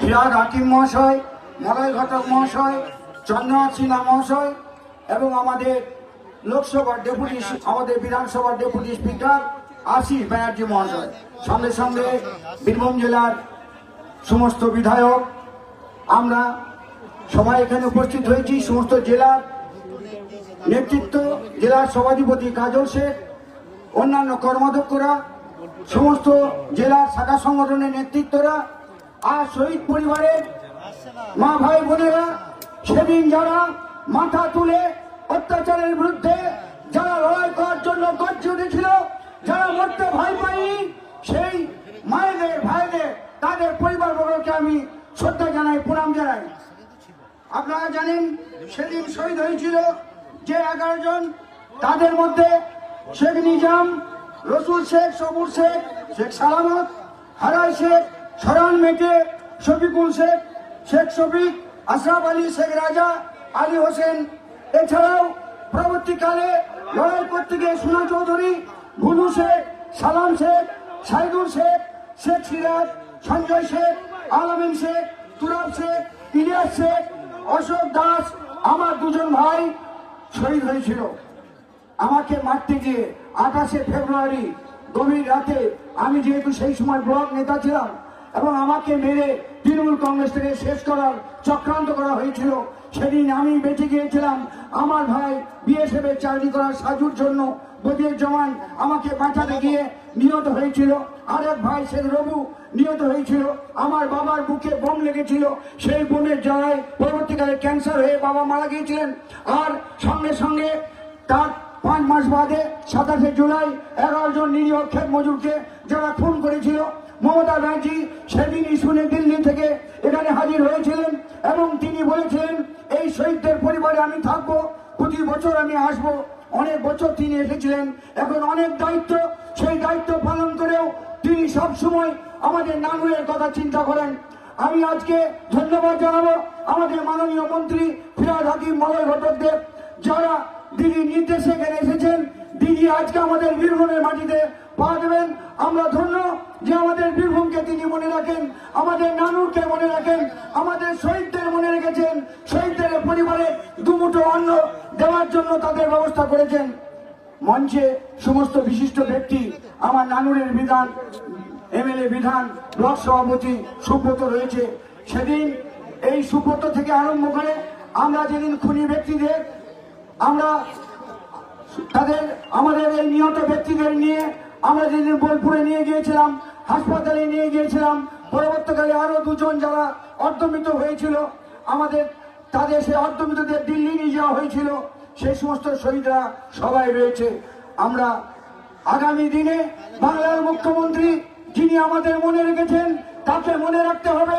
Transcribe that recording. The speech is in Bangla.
ফিরাদ হাকিম মহাশয়, মলয় ঘটক মহাশয়, চন্দ্রনাথ সিনহা মহাশয় এবং আমাদের লোকসভার ডেপুটি আমাদের বিধানসভার ডেপুটি স্পিকার আশিস ব্যানার্জি মহাশয়। সঙ্গে সঙ্গে বীরভূম জেলার সমস্ত বিধায়ক, আমরা সবাই এখানে উপস্থিত হয়েছি। সমস্ত জেলার নেতৃত্ব, জেলার সভাধিপতি কাজল শেখ, অন্যান্য কর্মাধ্যক্ষরা, সমস্ত জেলার শাখা সংগঠনের নেতৃত্বরা আর শহীদ পরিবারের মা, ভাই, বোনেরা, সেদিন যারা মাথা তুলে অত্যাচারের বিরুদ্ধে যারা লড়াই করার জন্য গর্জ উঠেছিল যারা মরতে ভয় পায়নি, সেই মায়েদের, ভাইদের, তাদের পরিবারবর্গকে আমি শ্রদ্ধা জানাই, প্রণাম জানাই। আপনারা জানেন, সেদিন শহীদ হয়েছিল যে এগারো জন, তাদের মধ্যে শেখ নিজাম, রসুল শেখ, সবুর শেখ শেখ সালামত হারাই শেখ সরান মেটে শফিকুল শেখ শেখ শফিক, আশরাফ আলী, শেখ রাজা, আলী হোসেন। এছাড়াও পরবর্তীকালে লড়াই করতে গিয়ে সোনা চৌধুরী ভুলু শেখ, সালাম শেখ, সাইদুল শেখ শেখ সিরাজ, সঞ্জয় শেখ, আলমিন শেখ, তুরাব শেখ, ইলিয়াস শেখ, অশোক দাস, আমার দুজন ভাই শহীদ হয়েছিল। আমাকে মারতে গিয়ে আঠাশে ফেব্রুয়ারি গভীর রাতে আমি যেহেতু সেই সময় ব্লক নেতা ছিলাম এবং আমাকে মেরে তৃণমূল কংগ্রেস থেকে শেষ করার চক্রান্ত করা হয়েছিল। সেদিন আমি বেঁচে গিয়েছিলাম। আমার ভাই বিএসএফ এর চাকরি করার সাজুর জন্য বদির জওয়ান আমাকে বাঁচাতে গিয়ে নিহত হয়েছিল। আরেক ভাই শেখ রবু নিহত হয়েছিল। আমার বাবার বুকে বোম লেগেছিল। সেই বোমের জ্বালায় পরবর্তীকালে ক্যান্সার হয়ে বাবা মারা গিয়েছিলেন। আর সঙ্গে সঙ্গে তার পাঁচ মাস বাদে সাতাশে জুলাই এগারো জন নিরীহ মজুরকে যারা খুন করেছিল, মমতা ব্যানার্জি সেদিনই শুনে দিল্লি থেকে এখানে হাজির হয়েছিলেন এবং তিনি বলেছিলেন, এই শহীদদের পরিবারে আমি থাকব, প্রতি বছর আমি আসব। অনেক বছর তিনি এসেছিলেন। এখন অনেক দায়িত্ব, সেই দায়িত্ব পালন করেও তিনি সব সময় আমাদের নানুরের কথা চিন্তা করেন। আমি আজকে ধন্যবাদ জানাব আমাদের মাননীয় মন্ত্রী ফিরাদ হাকিম মলয় ঘটকদেব যারা দিদির নির্দেশে এখানে এসেছেন। দিদি আজকে আমাদের বীরভূমের মাটিতে পা দেবেন। আমরা ধন্য যে আমাদের বীরভূমকে তিনি মনে রাখেন, আমাদের নানুরকে মনে রাখেন, আমাদের শহীদদের মনে রেখেছেন, শহীদদের পরিবারে দুমুঠো অন্ন দেওয়ার জন্য তাদের ব্যবস্থা করেছেন। মঞ্চে সমস্ত বিশিষ্ট ব্যক্তি, আমার নানুরের বিধান, এমএলএ বিধান, ব্লক সভাপতি সুব্রত রয়েছে। সেদিন এই সুব্রত থেকে আরম্ভ করে আমরা যেদিন খুনি ব্যক্তিদের আমরা তাদের, আমাদের এই নিহত ব্যক্তিদের নিয়ে আমরা যেদিন বোলপুরে নিয়ে গিয়েছিলাম, হাসপাতালে নিয়ে গিয়েছিলাম, পরবর্তীকালে আরও দুজন যারা অর্ধমিত হয়েছিল, আমাদের, তাদের সেই অর্ধমিতদের দিল্লি নিয়ে যাওয়া হয়েছিল, সেই সমস্ত শহীদরা সবাই রয়েছে। আমরা আগামী দিনে বাংলার মুখ্যমন্ত্রী যিনি আমাদের মনে রেখেছেন, তাকে মনে রাখতে হবে।